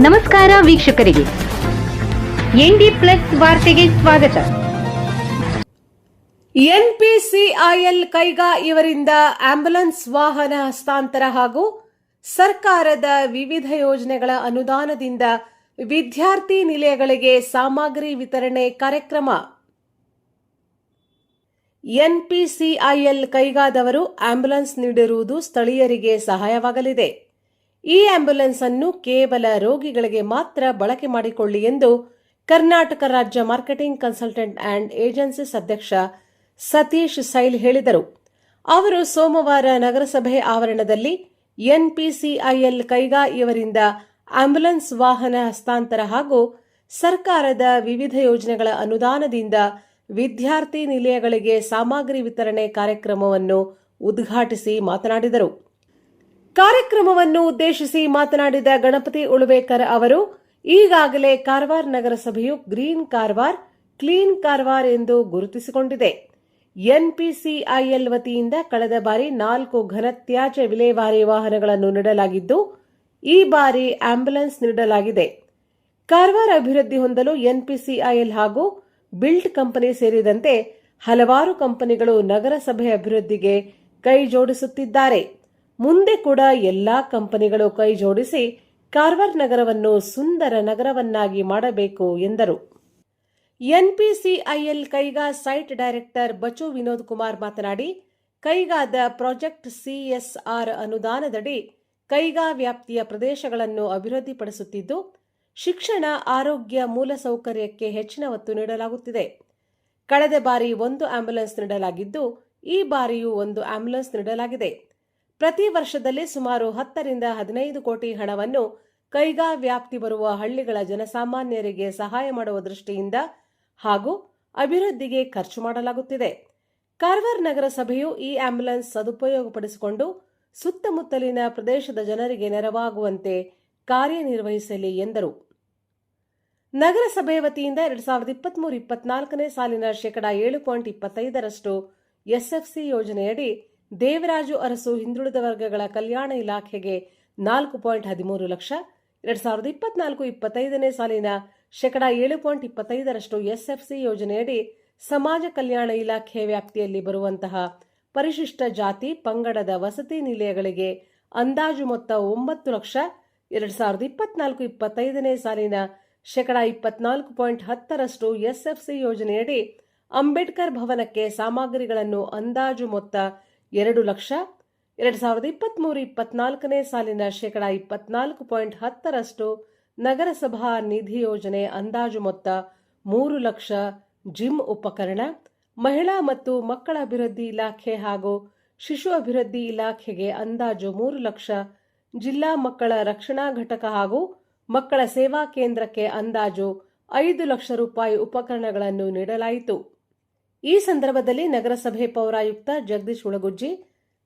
ನಮಸ್ಕಾರ ವೀಕ್ಷಕರಿಗೆ. ND plus ವಾರ್ತೆಗೆ ಸ್ವಾಗತ. ಎನ್ಪಿಸಿಐಎಲ್ ಕೈಗಾ ಇವರಿಂದ ಆಂಬ್ಯುಲೆನ್ಸ್ ವಾಹನ ಹಸ್ತಾಂತರ ಹಾಗೂ ಸರ್ಕಾರದ ವಿವಿಧ ಯೋಜನೆಗಳ ಅನುದಾನದಿಂದ ವಿದ್ಯಾರ್ಥಿ ನಿಲಯಗಳಿಗೆ ಸಾಮಗ್ರಿ ವಿತರಣೆ ಕಾರ್ಯಕ್ರಮ. ಎನ್ಪಿಸಿಐಎಲ್ ಕೈಗಾದವರು ಆಂಬ್ಯುಲೆನ್ಸ್ ನೀಡಿರುವುದು ಸ್ಥಳೀಯರಿಗೆ ಸಹಾಯವಾಗಲಿದೆ. ಈ ಆಂಬ್ಯುಲೆನ್ಸ್ ಅನ್ನು ಕೇವಲ ರೋಗಿಗಳಿಗೆ ಮಾತ್ರ ಬಳಕೆ ಮಾಡಿಕೊಳ್ಳಿ ಎಂದು ಕರ್ನಾಟಕ ರಾಜ್ಯ ಮಾರ್ಕೆಟಿಂಗ್ ಕನ್ಸಲ್ಟೆಂಟ್ ಅಂಡ್ ಏಜೆನ್ಸೀಸ್ ಅಧ್ಯಕ್ಷ ಸತೀಶ್ ಸೈಲ್ ಹೇಳಿದರು. ಅವರು ಸೋಮವಾರ ನಗರಸಭೆ ಆವರಣದಲ್ಲಿ ಎನ್ಪಿಸಿಐಎಲ್ ಕೈಗಾ ಇವರಿಂದ ಆಂಬ್ಯುಲೆನ್ಸ್ ವಾಹನ ಹಸ್ತಾಂತರ ಹಾಗೂ ಸರ್ಕಾರದ ವಿವಿಧ ಯೋಜನೆಗಳ ಅನುದಾನದಿಂದ ವಿದ್ಯಾರ್ಥಿ ನಿಲಯಗಳಿಗೆ ಸಾಮಗ್ರಿ ವಿತರಣೆ ಕಾರ್ಯಕ್ರಮವನ್ನು ಉದ್ಘಾಟಿಸಿ ಮಾತನಾಡಿದರು. ಕಾರ್ಯಕ್ರಮವನ್ನು ಉದ್ದೇಶಿಸಿ ಮಾತನಾಡಿದ ಗಣಪತಿ ಉಳುವೇಕರ್ ಅವರು, ಈಗಾಗಲೇ ಕಾರವಾರ ನಗರಸಭೆಯು ಗ್ರೀನ್ ಕಾರವಾರ್, ಕ್ಲೀನ್ ಕಾರವಾರ್ ಎಂದು ಗುರುತಿಸಿಕೊಂಡಿದೆ. ಎನ್ಪಿಸಿಐಎಲ್ ವತಿಯಿಂದ ಕಳೆದ ಬಾರಿ ನಾಲ್ಕು ಘನತ್ಯಾಜ್ಯ ವಿಲೇವಾರಿ ವಾಹನಗಳನ್ನು ನೀಡಲಾಗಿದ್ದು, ಈ ಬಾರಿ ಆಂಬ್ಯುಲೆನ್ಸ್ ನೀಡಲಾಗಿದೆ. ಕಾರವಾರ ಅಭಿವೃದ್ಧಿ ಹೊಂದಲು ಎನ್ಪಿಸಿಐಎಲ್ ಹಾಗೂ ಬಿಲ್ಟ್ ಕಂಪನಿ ಸೇರಿದಂತೆ ಹಲವಾರು ಕಂಪನಿಗಳು ನಗರಸಭೆ ಅಭಿವೃದ್ಧಿಗೆ ಕೈ ಜೋಡಿಸುತ್ತಿದ್ದಾರೆ ಮುಂದೆ ಕೂಡ ಎಲ್ಲಾ ಕಂಪನಿಗಳು ಕೈ ಜೋಡಿಸಿ ಕಾರವಾರ ನಗರವನ್ನು ಸುಂದರ ನಗರವನ್ನಾಗಿ ಮಾಡಬೇಕು ಎಂದರು. NPCIL Kaiga site director Bachu Vinod Kumar ಮಾತನಾಡಿ, ಕೈಗಾದ ಪ್ರಾಜೆಕ್ಟ್ ಸಿಎಸ್ಆರ್ ಅನುದಾನದಡಿ ಕೈಗಾ ವ್ಯಾಪ್ತಿಯ ಪ್ರದೇಶಗಳನ್ನು ಅಭಿವೃದ್ಧಿಪಡಿಸುತ್ತಿದ್ದು, ಶಿಕ್ಷಣ, ಆರೋಗ್ಯ, ಮೂಲಸೌಕರ್ಯಕ್ಕೆ ಹೆಚ್ಚಿನ ಒತ್ತು ನೀಡಲಾಗುತ್ತಿದೆ. ಕಳೆದ ಬಾರಿ ಒಂದು ಆಂಬ್ಯುಲೆನ್ಸ್ ನೀಡಲಾಗಿದ್ದು, ಈ ಬಾರಿಯೂ ಒಂದು ಆಂಬ್ಯುಲೆನ್ಸ್ ನೀಡಲಾಗಿದೆ. ಪ್ರತಿ ವರ್ಷದಲ್ಲಿ ಸುಮಾರು ಹತ್ತರಿಂದ ಹದಿನೈದು ಕೋಟಿ ಹಣವನ್ನು ಕೈಗಾ ವ್ಯಾಪ್ತಿ ಬರುವ ಹಳ್ಳಿಗಳ ಜನಸಾಮಾನ್ಯರಿಗೆ ಸಹಾಯ ಮಾಡುವ ದೃಷ್ಟಿಯಿಂದ ಹಾಗೂ ಅಭಿವೃದ್ಧಿಗೆ ಖರ್ಚು ಮಾಡಲಾಗುತ್ತಿದೆ. ಕಾರವಾರ ನಗರಸಭೆಯು ಈ ಆಂಬ್ಯುಲೆನ್ಸ್ ಸದುಪಯೋಗಪಡಿಸಿಕೊಂಡು ಸುತ್ತಮುತ್ತಲಿನ ಪ್ರದೇಶದ ಜನರಿಗೆ ನೆರವಾಗುವಂತೆ ಕಾರ್ಯನಿರ್ವಹಿಸಲಿ ಎಂದರು. ನಗರಸಭೆ ವತಿಯಿಂದ ಎರಡ್ ಸಾವಿರದ ಇಪ್ಪತ್ಮೂರು ಇಪ್ಪತ್ನಾಲ್ಕನೇ ಸಾಲಿನ ಶೇಕಡಾ ಏಳು ಪಾಯಿಂಟ್ ಇಪ್ಪತ್ತೈದರಷ್ಟು ಎಸ್ಎಫ್ಸಿ ಯೋಜನೆಯಡಿ ದೇವರಾಜು ಅರಸು ಹಿಂದುಳಿದ ವರ್ಗಗಳ ಕಲ್ಯಾಣ ಇಲಾಖೆಗೆ ನಾಲ್ಕು ಪಾಯಿಂಟ್ ಹದಿಮೂರು ಲಕ್ಷ, ಎರಡ್ ಸಾವಿರದ ಇಪ್ಪತ್ನಾಲ್ಕು ಇಪ್ಪತ್ತೈದನೇ ಸಾಲಿನ ಶೇಕಡಾ ಏಳು ಪಾಯಿಂಟ್ ಇಪ್ಪತ್ತೈದರಷ್ಟು ಎಸ್ಎಫ್ಸಿ ಯೋಜನೆಯಡಿ ಸಮಾಜ ಕಲ್ಯಾಣ ಇಲಾಖೆ ವ್ಯಾಪ್ತಿಯಲ್ಲಿ ಬರುವಂತಹ ಪರಿಶಿಷ್ಟ ಜಾತಿ ಪಂಗಡದ ವಸತಿ ನಿಲಯಗಳಿಗೆ ಅಂದಾಜು ಮೊತ್ತ ಒಂಬತ್ತು ಲಕ್ಷ, ಎರಡ್ ಸಾವಿರದ ಇಪ್ಪತ್ನಾಲ್ಕು ಇಪ್ಪತ್ತೈದನೇ ಸಾಲಿನ ಶೇಕಡಾ ಇಪ್ಪತ್ನಾಲ್ಕು ಪಾಯಿಂಟ್ ಹತ್ತರಷ್ಟು ಎಸ್ಎಫ್ಸಿ ಯೋಜನೆಯಡಿ ಅಂಬೇಡ್ಕರ್ ಭವನಕ್ಕೆ ಸಾಮಗ್ರಿಗಳನ್ನು ಅಂದಾಜು ಮೊತ್ತ ಎರಡು ಲಕ್ಷ, ಎರಡು ಸಾವಿರದ ಇಪ್ಪತ್ತ್ಮೂರು ಇಪ್ಪತ್ನಾಲ್ಕನೇ ಸಾಲಿನ ಶೇಕಡಾ ಇಪ್ಪತ್ನಾಲ್ಕು ಪಾಯಿಂಟ್ ಹತ್ತರಷ್ಟು ನಗರಸಭಾ ನಿಧಿ ಯೋಜನೆ ಅಂದಾಜು ಮೊತ್ತ ಮೂರು ಲಕ್ಷ ಜಿಮ್ ಉಪಕರಣ, ಮಹಿಳಾ ಮತ್ತು ಮಕ್ಕಳ ಅಭಿವೃದ್ಧಿ ಇಲಾಖೆ ಹಾಗೂ ಶಿಶು ಅಭಿವೃದ್ಧಿ ಇಲಾಖೆಗೆ ಅಂದಾಜು ಮೂರು ಲಕ್ಷ, ಜಿಲ್ಲಾ ಮಕ್ಕಳ ರಕ್ಷಣಾ ಘಟಕ ಹಾಗೂ ಮಕ್ಕಳ ಸೇವಾ ಕೇಂದ್ರಕ್ಕೆ ಅಂದಾಜು ಐದು ಲಕ್ಷ ರೂಪಾಯಿ ಉಪಕರಣಗಳನ್ನು ನೀಡಲಾಯಿತು. ಈ ಸಂದರ್ಭದಲ್ಲಿ ನಗರಸಭೆ ಪೌರಾಯುಕ್ತ ಜಗದೀಶ್ ಉಳಗುಜ್ಜಿ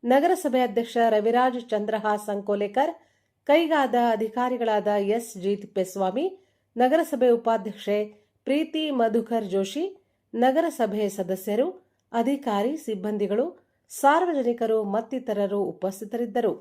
ನಗರಸಭೆ ಅಧ್ಯಕ್ಷ ರವಿರಾಜ್ ಚಂದ್ರಹಾಸ್ ಸಂಕೋಲೇಕರ್, ಕೈಗಾದ ಅಧಿಕಾರಿಗಳಾದ ಎಸ್ ಜಿ ತಿಪ್ಪೇಸ್ವಾಮಿ ನಗರಸಭೆ ಉಪಾಧ್ಯಕ್ಷೆ ಪ್ರೀತಿ ಮಧುಕರ್ ಜೋಶಿ, ನಗರಸಭೆ ಸದಸ್ಯರು, ಅಧಿಕಾರಿ, ಸಿಬ್ಬಂದಿಗಳು, ಸಾರ್ವಜನಿಕರು ಮತ್ತಿತರರು ಉಪಸ್ಥಿತರಿದ್ದರು.